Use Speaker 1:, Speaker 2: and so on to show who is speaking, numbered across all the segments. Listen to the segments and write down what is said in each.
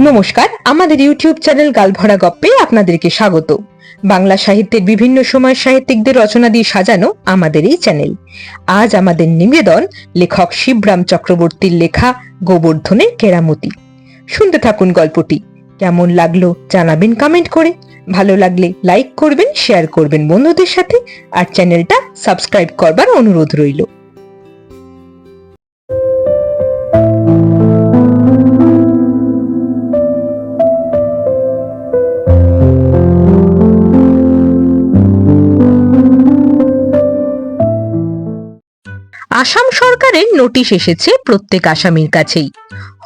Speaker 1: নমস্কার, আমাদের YouTube channel গালভরা গপ্পে আপনাদেরকে স্বাগত। বাংলা সাহিত্যের বিভিন্ন সময় সাহিত্যিকদের রচনা দিয়ে সাজানো আমাদের এই চ্যানেল। আজ আমাদের নিবেদন লেখক শিবরাম চক্রবর্তীর লেখা গোবর্ধনের কেরামতি। শুনতে থাকুন গল্পটি। কেমন লাগল জানাবেন কমেন্ট করে। ভালো লাগলে লাইক করবেন শেয়ার করবেন বন্ধুদের সাথে। আর চ্যানেলটা সাবস্ক্রাইব করবার অনুরোধ রইল। আসাম নোটিশ এসেছে প্রত্যেক আসামির কাছেই।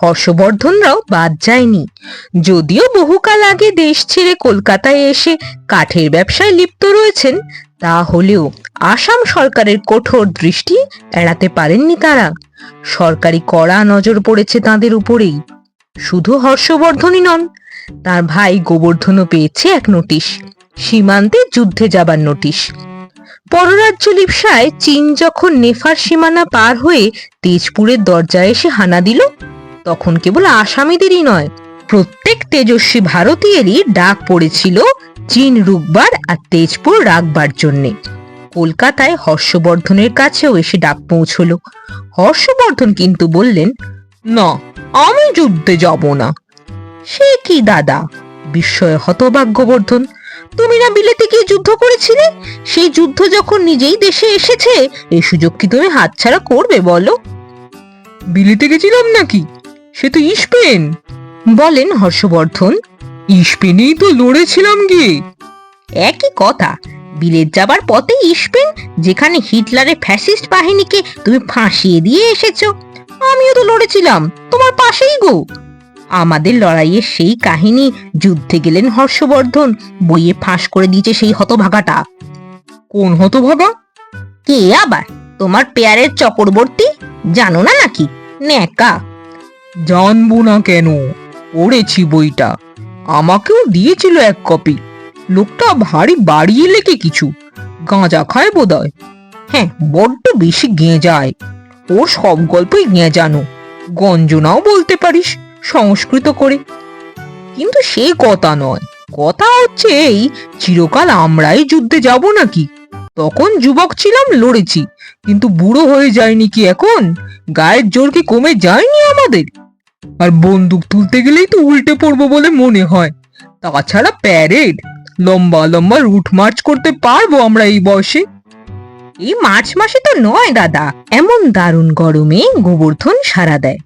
Speaker 1: হর্ষবর্ধনরাও বাদ যায়নি। যদিও বহুকাল আগে দেশ ছেড়ে কলকাতায় এসে কাঠের ব্যবসায় লিপ্ত রয়েছেন তা হলেও আসাম সরকারের কঠোর দৃষ্টি এড়াতে পারেননি তারা। সরকারি কড়া নজর পড়েছে তাদের উপরেই। শুধু হর্ষবর্ধনই নন, তার ভাই গোবর্ধনও পেয়েছে এক নোটিশ। সীমান্তে যুদ্ধে যাবার নোটিশ। পররাজ্য লিপসায় চীন যখন নেফার সীমানা পার হয়ে তেজপুরের দরজায় এসে হানা দিল, তখন কেবল আসামিদেরই নয়, প্রত্যেক তেজস্বী ভারতীয়েরই ডাক পড়েছিল চীন রুকবার আর তেজপুর রাখবার জন্যে। কলকাতায় হর্ষবর্ধনের কাছেও এসে ডাক পৌঁছলো। হর্ষবর্ধন কিন্তু বললেন, না, আমি যুদ্ধে যাব না। সে কি দাদা? বিস্ময়ে হতবাক গোবর্ধন তুমি না বিলেতে গিয়ে যুদ্ধ করেছিলে? সেই যুদ্ধ যখন নিজেই দেশে এসেছে এই সুযোগ কি তুমি হাতছাড়া করবে বলো?
Speaker 2: বিলিতে গেছিলাম নাকি? সে তো ইস্পেন।
Speaker 1: বলেন হর্ষবর্ধন।
Speaker 2: ইস্পেনেই তো লড়েছিলাম গিয়ে।
Speaker 1: একই কথা। বিলেত যাবার পথে ইস্পেন যেখানে হিটলারের ফ্যাসিস্ট বাহিনীকে তুমি ফাঁসিয়ে দিয়ে এসেছ। আমিও তো লড়েছিলাম। তোমার পাশেই গো। আমাদের লড়াইয়ের সেই কাহিনী, যুদ্ধে গেলেন হর্ষবর্ধন, বইয়ে ফাঁস করে দিয়েছে সেই হতভাগাটা।
Speaker 2: কোন হতভাগা?
Speaker 1: কে আবার? তোমার পেয়ারের চক্রবর্তী? জানো না নাকি? ন্যাকা।
Speaker 2: জানব না কেন? পড়েছি বইটা। আমাকেও দিয়েছিল এক কপি। লোকটা ভারী বাড়িয়ে লেগে কিছু? গাঁজা খায় বোধহয়। হ্যাঁ বড্ড বেশি গেঁজায়। ওর সব গল্পই গেঁজানো। গঞ্জনাও বলতে পারিস। সংস্কৃত করে। কিন্তু সে কথা নয়। কথা হচ্ছে এই, চিরকাল আমরাই যুদ্ধে যাব নাকি? তখন যুবক ছিলাম, লড়েছি। কিন্তু বুড়ো হয়ে যায়নি কি এখন? গায়ের জোর কি কমে যায়নি আমাদের? আর বন্দুক তুলতে গেলেই তো উল্টে পড়ব বলে মনে হয়। তাছাড়া প্যারেড লম্বা লম্বা রুট মার্চ করতে পারব আমরা এই বয়সে।
Speaker 1: এই মার্চ মাসে তো নয়, দাদা। এমন দারুণ গরমে গোবর্ধন সারা দেয়।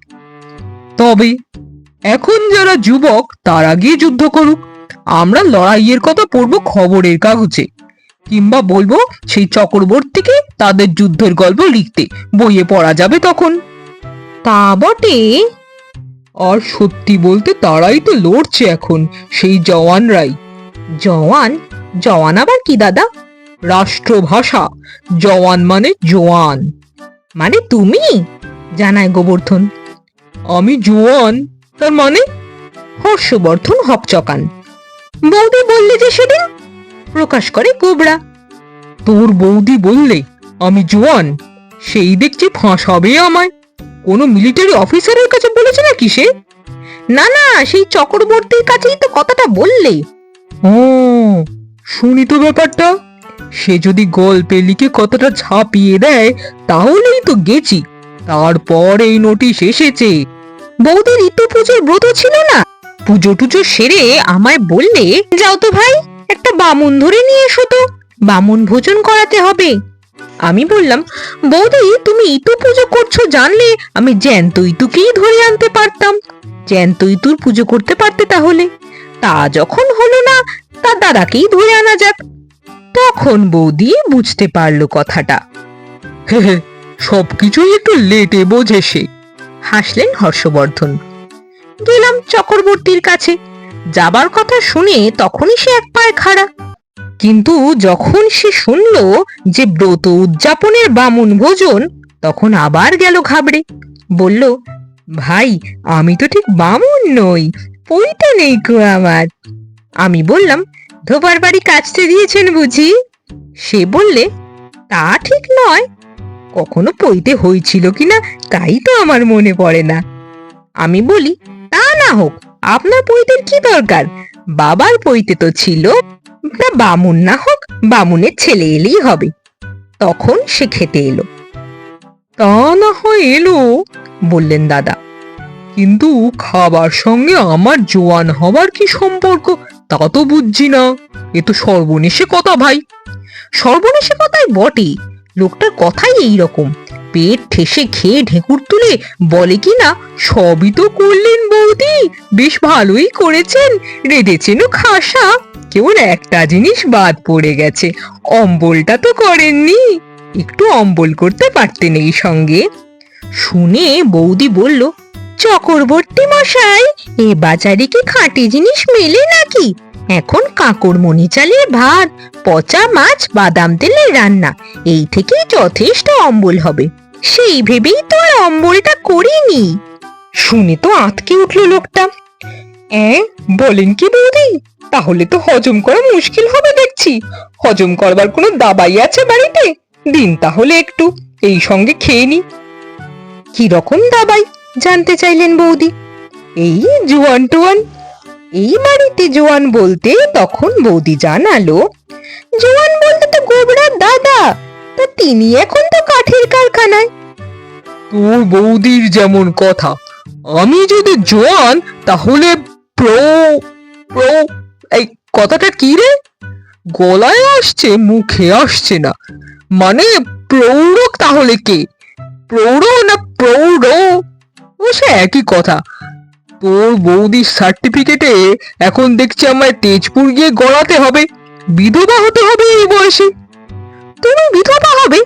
Speaker 2: তবে এখন যারা যুবক তারা গিয়ে যুদ্ধ করুক। আমরা লড়াইয়ের কথা পড়ব খবরের কাগজে। কিংবা বলব সেই চক্রবর্তীকে তাদের যুদ্ধের গল্প লিখতে। বইয়ে পড়া যাবে তখন।
Speaker 1: তা বটে।
Speaker 2: আর সত্যি বলতে তারাই তো লড়ছে এখন সেই জওয়ানরাই।
Speaker 1: জওয়ান? জওয়ান আবার কি দাদা?
Speaker 2: রাষ্ট্রভাষা। জওয়ান মানে জোয়ান।
Speaker 1: মানে তুমি? জানায় গোবর্ধন।
Speaker 2: আমি জোয়ান। তার মানে?
Speaker 1: হর্ষবর্ধন হকচকান। বৌদি বললে যে সেদিন? প্রকাশ করে গোবরা
Speaker 2: তোর বৌদি বললে, আমি জোয়ান, সেই দেখছি ফাঁস হবে আমায়। কোনো মিলিটারি অফিসারের কাছে বলেছে নাকি সে?
Speaker 1: না না, সেই চক্রবর্তীর কাছেই তো কথাটা বললে।
Speaker 2: ও, শুনি তো ব্যাপারটা। সে যদি গল্পে লিখে কতটা ছাপিয়ে দেয়, তাহলেই তো গেছি। তারপর এই নোটিশ এসেছে।
Speaker 1: বৌদির ঋতু পুজোর ব্রত ছিল না? পুজো টুজো সেরে আমায় বললে, যাও তো ভাই, একটা বামুন ধরে নিয়ে এসো তো, বামুন ভোজন করাতে হবে। আমি বললাম, বৌদি, তুমি ইতু পুজো করছ জানলে আমি জ্যান্ত ইতুকেই ধরে আনতে পারতাম। জ্যান্ত ইতুর পুজো করতে পারতে তাহলে? তা যখন হলো না, তা দাদাকেই ধরে আনা যাক। তখন বৌদি বুঝতে পারল কথাটা।
Speaker 2: হে, সবকিছুই একটু লেটে বোঝে সে।
Speaker 1: হাসলেন হর্ষবর্ধন। গেলাম চক্রবর্তীর কাছে। যাবার কথা শুনে তখনই সে এক পায়ে খাড়া। কিন্তু যখন সে শুনল যে ব্রত উদযাপনের বামুন ভোজন, তখন আবার গেল ঘাবড়ে। বলল, ভাই, আমি তো ঠিক বামুন নই পইটা নেই কো আমার? আমি বললাম, ধোবার বাড়ি কাচতে দিয়েছেন বুঝি? সে বললে, তা ঠিক নয় কখনো পইতে হয়েছিল কিনা তাই তো আমার মনে পড়ে না। আমি বলি, তা না হোক, আপনার পৈতের কি দরকার? বাবার পইতে তো ছিল, তা বামুন না হোক, বামুনের ছেলে এলেই হবে। তখন সে খেতে এলো।
Speaker 2: তা না হয় এলো,
Speaker 1: বললেন দাদা।
Speaker 2: কিন্তু খাবার সঙ্গে আমার জোয়ান হবার কি সম্পর্ক, তা তো বুঝছি না। এ তো সর্বনেশে কথা ভাই।
Speaker 1: সর্বনেশে কথাই বটে লোকটার কথাই এইরকম। পেট ঠেসে খেয়ে ঢেকুর তুলে বলে কি না,
Speaker 2: সবই তো করলেন বৌদি, বেশ ভালোই করেছেন রেঁধেছেনও খাসা। কেবল একটা জিনিস বাদ পড়ে গেছে, অম্বলটা তো করেননি। একটু অম্বল করতে পারতেন এই সঙ্গে।
Speaker 1: শুনে বৌদি বলল চক্রবর্তী মশাই, এ বাজারে কি খাঁটি জিনিস মেলে নাকি? এখন কাকড় মনি চালের ভাত, পচা মাছ, বাদাম তেলের রান্না, এই থেকেই যথেষ্ট অম্বল হবে। সেই ভেবেই তো আর অম্বলটা করিনি। শুনে তো আঁতকে উঠল লোকটা।
Speaker 2: অ্যাঁ, বলেন কি বৌদি? তাহলে তো হজম করা মুশকিল হবে দেখছি। হজম করবার কোনো দাবাই আছে বাড়িতে? দিন তাহলে একটু, এই সঙ্গে খেয়ে নি।
Speaker 1: কি রকম দাবাই? জানতে চাইলেন বৌদি।
Speaker 2: এই জোয়ান টোয়ান
Speaker 1: এই বাড়িতে জোয়ান বলতে তখন বৌদি জানালো জোয়ান বলতে তো গোবরার দাদা তা তিনি এখন তো কাঠের কারখানায়।
Speaker 2: তোর বৌদির যেমন কথা আমি যদি জোয়ান তাহলে প্রো প্রো এই কথাটা কি রে? গলায় আসছে মুখে আসছে না। মানে প্রৌঢ় তাহলে কে? প্রৌঢ় না প্রৌঢ়? ও সে একই কথা। তোর বৌদির সার্টিফিকেটে এখন দেখছি আমায় তেজপুর গিয়ে গড়াতে হবে। বিধবা হতে হবে এই বয়সে।
Speaker 1: তুমি বিধবা হবে?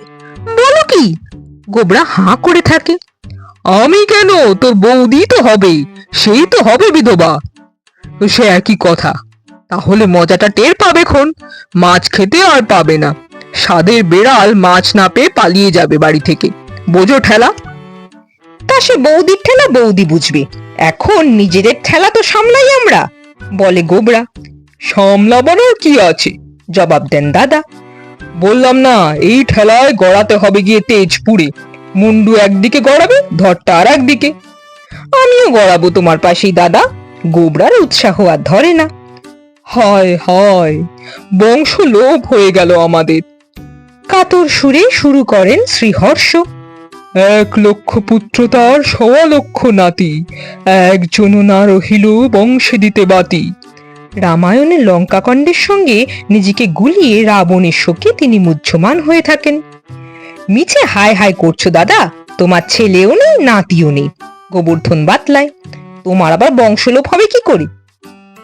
Speaker 1: বলো কি? গোবরা হাঁ করে থাকে।
Speaker 2: আমি কেন? তোর বৌদি তো হবে সেই তো হবে বিধবা। সে একই কথা। তাহলে মজাটা টের পাবে খন। মাছ খেতে আর পাবে না। স্বাদের বেড়াল মাছ না পেয়ে পালিয়ে যাবে বাড়ি থেকে। বোঝো ঠেলা।
Speaker 1: তা সে বৌদির ঠেলা বৌদি বুঝবে। এখন নিজেদের ঠেলা তো সামলাই আমরা, বলে গোবরা।
Speaker 2: সামলাবানোর কি আছে?
Speaker 1: জবাব দেন দাদা।
Speaker 2: বললাম না, এই ঠেলায় গড়াতে হবে গিয়ে তেজপুরে। মুন্ডু একদিকে গড়াবে, ধরটা আর একদিকে।
Speaker 1: আমিও গড়াবো তোমার পাশেই, দাদা। গোবরার উৎসাহ আর ধরে না।
Speaker 2: হয় হয় বংশ লোভ হয়ে গেল আমাদের।
Speaker 1: কাতর সুরে শুরু করেন শ্রীহর্ষ।
Speaker 2: এক লক্ষ পুত্র তার সওয়া লক্ষ নাতি। একজন না রহিল বংশে দিতে বাতি।
Speaker 1: রামায়ণের লঙ্কাকাণ্ডের সঙ্গে নিজেকে গুলিয়ে রাবণের শোকে তিনি মুহ্যমান হয়ে থাকেন। মিছে হাই হাই করছ দাদা, তোমার ছেলেও নেই, নাতিও নেই। গোবর্ধন বাতলায়, তোমার আবার বংশলোপ হবে কি করে?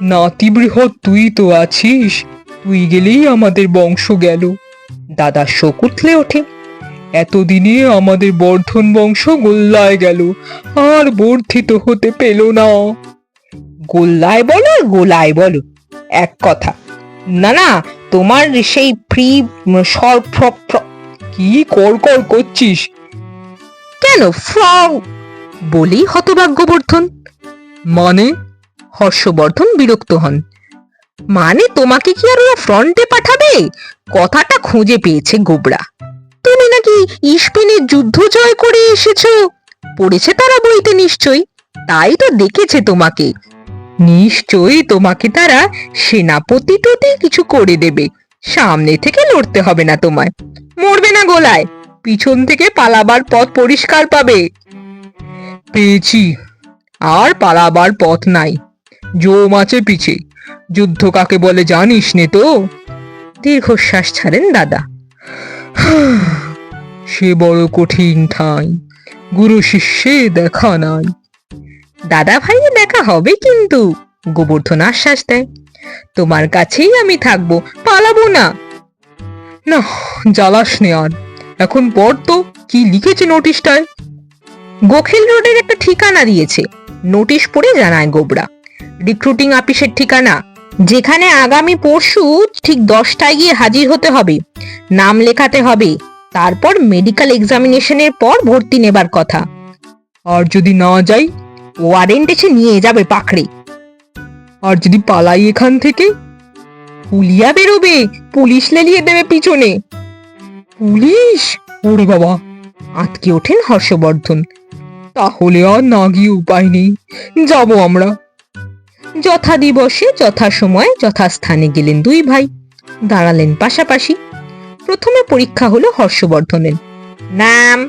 Speaker 2: নাতি বৃহৎ, তুই তো আছিস, তুই গেলেই আমাদের বংশ গেল।
Speaker 1: দাদা শোক উঠলে ওঠে।
Speaker 2: এতদিনে আমাদের বর্ধন বংশ গোল্লায় গেল আর বর্ধিত হতে পেল না।
Speaker 1: গোল্লায় বলো গোলায় বলো। এক কথা না না তোমার সেই ফ্রি সর
Speaker 2: কি কর কর করছিস?
Speaker 1: কেন ফ্র? বলেই হতভাগ গোবর্ধন
Speaker 2: মানে?
Speaker 1: হর্ষবর্ধন বিরক্ত হন। মানে তোমাকে কি আর ওরা ফ্রন্টে পাঠাবে? কথাটা খুঁজে পেয়েছে গোবরা। তুমি নাকি ইস্পেনের যুদ্ধ জয় করে এসেছ? পড়েছে তারা বইতে নিশ্চয়ই। তাই তো দেখেছে তোমাকে। নিশ্চয়ই তোমাকে তারা সেনাপতি টতি কিছু করে দেবে। সামনে থেকে লড়তে হবে না তোমায়। মরবে না গোলায়। পিছন থেকে পালাবার পথ পরিষ্কার পাবে।
Speaker 2: পেয়েছি। আর পালাবার পথ নাই। জোম আছে পিছে। যুদ্ধ কাকে বলে জানিস নে তো?
Speaker 1: দীর্ঘশ্বাস ছাড়েন দাদা।
Speaker 2: সে বড় কঠিন ঠাঁই। গুরু শিষ্যে দেখা নাই।
Speaker 1: দাদা ভাইয়ে দেখা হবে কিন্তু, গোবর্ধন আশ্বাস দেয়। তোমার কাছেই আমি থাকব, পালাবো না।
Speaker 2: না, জ্বালাস নে আর। এখন পর তো কি লিখেছে নোটিশটায়?
Speaker 1: গোখিল রোডের একটা ঠিকানা দিয়েছে। নোটিশ পড়ে জানায় গোবরা। রিক্রুটিং অফিসের ঠিকানা। যেখানে আগামী পরশু ঠিক দশটায় গিয়ে হাজির হতে হবে। নাম লেখাতে হবে। তারপর মেডিকেল এক্সামিনেশনের পর ভর্তি নেবার কথা।
Speaker 2: আর যদি না যাই
Speaker 1: ওয়ারেন্ট এসে নিয়ে যাবে পাখড়ে
Speaker 2: আর যদি পালাই এখান থেকে,
Speaker 1: পুলিয়া বেরোবে, পুলিশ লেলিয়ে দেবে পিছনে।
Speaker 2: পুলিশ? ওরে বাবা
Speaker 1: আটকে ওঠেন হর্ষবর্ধন।
Speaker 2: তাহলে আর না গিয়ে উপায় নেই। যাব আমরা।
Speaker 1: যথা দিবসে, যথা যথাসময়ে যথাস্থানে গেলেন দুই ভাই। দাঁড়ালেন পাশাপাশি। প্রথমে পরীক্ষা হলো হর্ষবর্ধনের। নাম?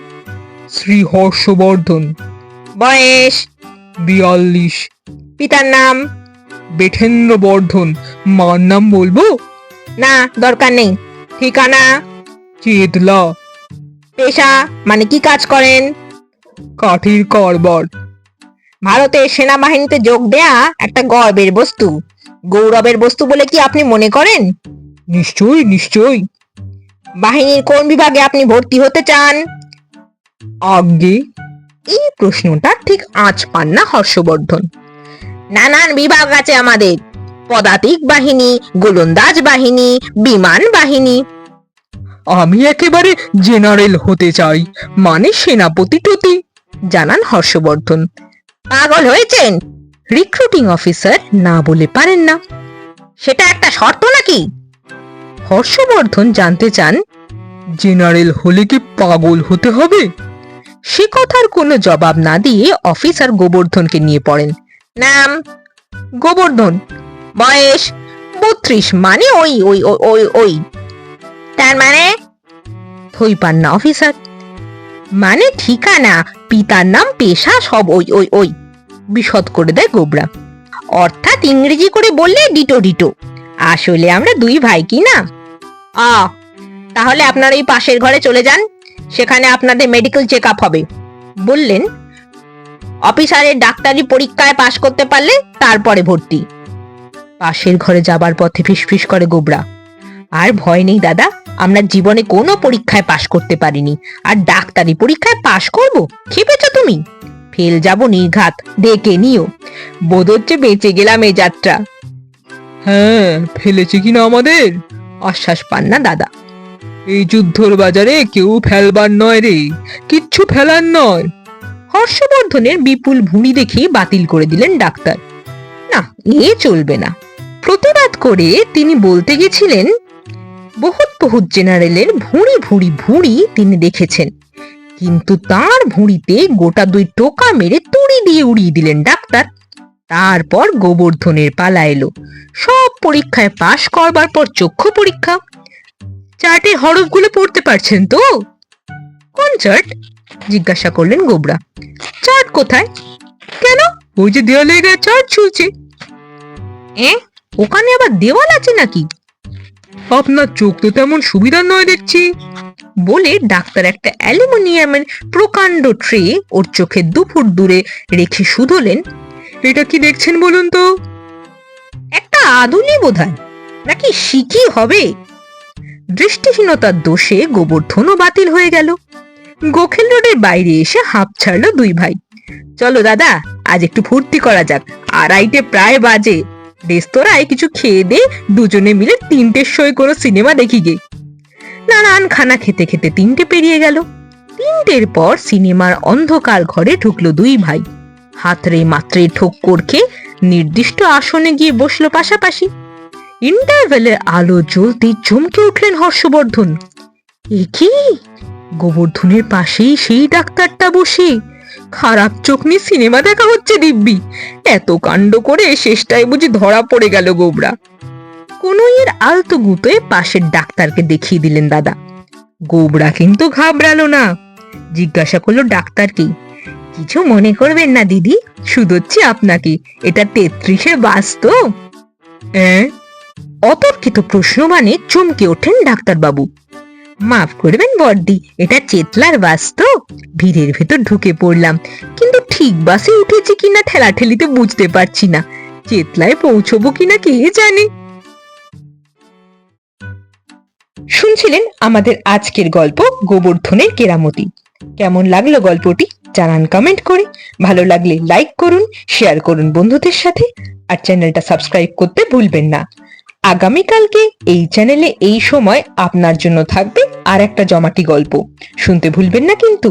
Speaker 2: শ্রী হর্ষবর্ধন।
Speaker 1: বয়স?
Speaker 2: বিয়াল্লিশ।
Speaker 1: পিতার নাম?
Speaker 2: বেঠেন্দ্র বর্ধন মার নাম বলব?
Speaker 1: না, দরকার নেই। ঠিকানা?
Speaker 2: চেতলা।
Speaker 1: পেশা? মানে কি কাজ করেন?
Speaker 2: কাঠের কারবার।
Speaker 1: ভারতের সেনাবাহিনীতে যোগ দেয়া একটা গর্বের বস্তু। গৌরবের বস্তু বলে কি আপনি মনে করেন?
Speaker 2: নিশ্চয়ই নিশ্চয়ই।
Speaker 1: বাহিনীর কোন বিভাগে আপনি ভর্তি হতে চান?
Speaker 2: আগে
Speaker 1: এই প্রশ্নটা ঠিক আঁচ পান না হর্ষবর্ধন। নানান বিভাগ আছে আমাদের। পদাতিক বাহিনী, গোলন্দাজ বাহিনী, বিমান বাহিনী।
Speaker 2: আমি একেবারে জেনারেল হতে চাই মানে সেনাপতি টতি
Speaker 1: জানান হর্ষবর্ধন। পাগল হয়েছেন? রিক্রুটিং অফিসার না বলে পারেন না। সেটা একটা শর্ত নাকি? হর্ষবর্ধন জানতে চান,
Speaker 2: জেনারেল হলে কি পাগল হতে হবে?
Speaker 1: সে কথার কোনো জবাব না দিয়ে অফিসার গোবর্ধনকে নিয়ে পড়েন। নাম? গোবর্ধন। বয়স? বত্রিশ মানে ওই ওই ওই ওই তার মানে? থই পান না অফিসার মানে ঠিকানা? পিতার নাম পেশা সব ওই ওই ওই। বিশদ করে দেয় গোবরা। অর্থাৎ ইংরেজি করে বললে ডিটো ডিটো। আসলে আমরা দুই ভাই কি না? আ, তাহলে আপনার ওই পাশের ঘরে চলে যান। সেখানে আপনাদের মেডিকেল চেক আপ হবে। বললেন, অফিসারের ডাক্তারি পরীক্ষায় পাশ করতে পারলে তারপরে ভর্তি। পাশের ঘরে যাবার পথে ফিসফিস করে গোবরা। আর ভয় নেই দাদা আমরা জীবনে কোনো পরীক্ষায় পাশ করতে পারিনি। আর ডাক্তারি পরীক্ষায় পাশ করব? খেপেছ তুমি? ফেল যাব নির্ঘাত, ডেকে নিও। বোধ হচ্ছে বেঁচে গেলাম এ যাত্রা।
Speaker 2: হ্যাঁ ফেলেছে কিনা আমাদের?
Speaker 1: আশ্বাস পান না দাদা।
Speaker 2: এই যুদ্ধর বাজারে কেউ ফেলবার নয় রে, কিচ্ছু ফেলার নয়।
Speaker 1: হর্ষবর্ধনের বিপুল ভুঁড়ি দেখে বাতিল করে দিলেন ডাক্তার। না, এ চলবে না। প্রতিবাদ করে তিনি বলতে গেছিলেন বহুত বহুত জেনারেলের ভুঁড়ি ভুঁড়ি ভুঁড়ি তিনি দেখেছেন। কিন্তু তার ভুঁড়িতে গোটা দুই টোকা মেরে তুড়ি দিয়ে উড়িয়ে দিলেন ডাক্তার। তারপর গোবর্ধনের পালা এলো। সব পরীক্ষায় পাশ করবার পর চক্ষু পরীক্ষা। চার্টে হরফগুলো পড়তে পারছেন তো? কোন চার্ট? জিজ্ঞাসা করলেন গোবরা। চার্ট কোথায়? কেন?
Speaker 2: ওই যে দেওয়ালে চার্জ ঝুলছে।
Speaker 1: এ, ওখানে আবার দেওয়াল আছে নাকি?
Speaker 2: আপনার চোখ তো তেমন সুবিধার নয় দেখছি।
Speaker 1: বলে ডাক্তার একটা অ্যালুমিনিয়ামের প্রকাণ্ড ট্রে ওর চোখে দু ফুট দূরে রেখে শুধলেন,
Speaker 2: এটা কি দেখছেন বলুন তো?
Speaker 1: একটা আদুলি বোধহয়। নাকি শিকি হবে? দৃষ্টিহীনতার দোষে গোবর্ধনও বাতিল হয়ে গেল। গোখেল রোডের বাইরে এসে হাঁপ ছাড়লো দুই ভাই। চলো দাদা, আজ একটু ফুর্তি করা যাক। আড়াইটে প্রায় বাজে। রেস্তোরাঁয় কিছু খেয়ে দে, দুজনে মিলে তিনটের সই কোনো সিনেমা দেখি গে। নানান খানা খেতে খেতে তিনটে পেরিয়ে গেল। তিনটের পর সিনেমার অন্ধকার ঘরে ঢুকলো দুই ভাই। হাতরে মাত্রে ঠোক্কর খেয়ে নির্দিষ্ট আসনে গিয়ে বসল পাশাপাশি। ইন্টারভেলের আলো জ্বলতে চমকে উঠলেন হর্ষবর্ধন। এ কি? গোবর্ধনের পাশেই সেই ডাক্তারটা বসে? খারাপ চোখ নিয়ে সিনেমা দেখা হচ্ছে দিব্যি। এত কাণ্ড করে শেষটায় বুঝি ধরা পড়ে গেল গোবরা। কনুইয়ের আলতো গুঁতোয় পাশের ডাক্তারকে দেখিয়ে দিলেন দাদা। গোবরা কিন্তু ঘাবড়ালো না। জিজ্ঞাসা করল ডাক্তারকে কিছু মনে করবেন না দিদি, শুধোচ্ছি আপনাকে, এটা তেত্রিশে বাস তো। অতর্কিত প্রশ্ন মানে চমকে ওঠেন ডাক্তারবাবু। মাফ করবেন বর্দি এটা চেতলার বাস তো ভিড়ের ভেতর ঢুকে পড়লাম, কিন্তু ঠিক বাসে উঠেছি কিনা ঠেলাঠেলিতে বুঝতে পারছি না। চেতলায় পৌঁছবো কিনা কে জানে? শুনছিলেন আমাদের আজকের গল্প গোবর্ধনের কেরামতি। কেমন লাগল গল্পটি জানান কমেন্ট করে। ভালো লাগলে লাইক করুন শেয়ার করুন বন্ধুদের সাথে। আর চ্যানেলটা সাবস্ক্রাইব করতে ভুলবেন না। আগামীকালকে এই চ্যানেলে এই সময় আপনার জন্য থাকবে আর একটা জমাটি গল্প। শুনতে ভুলবেন না কিন্তু।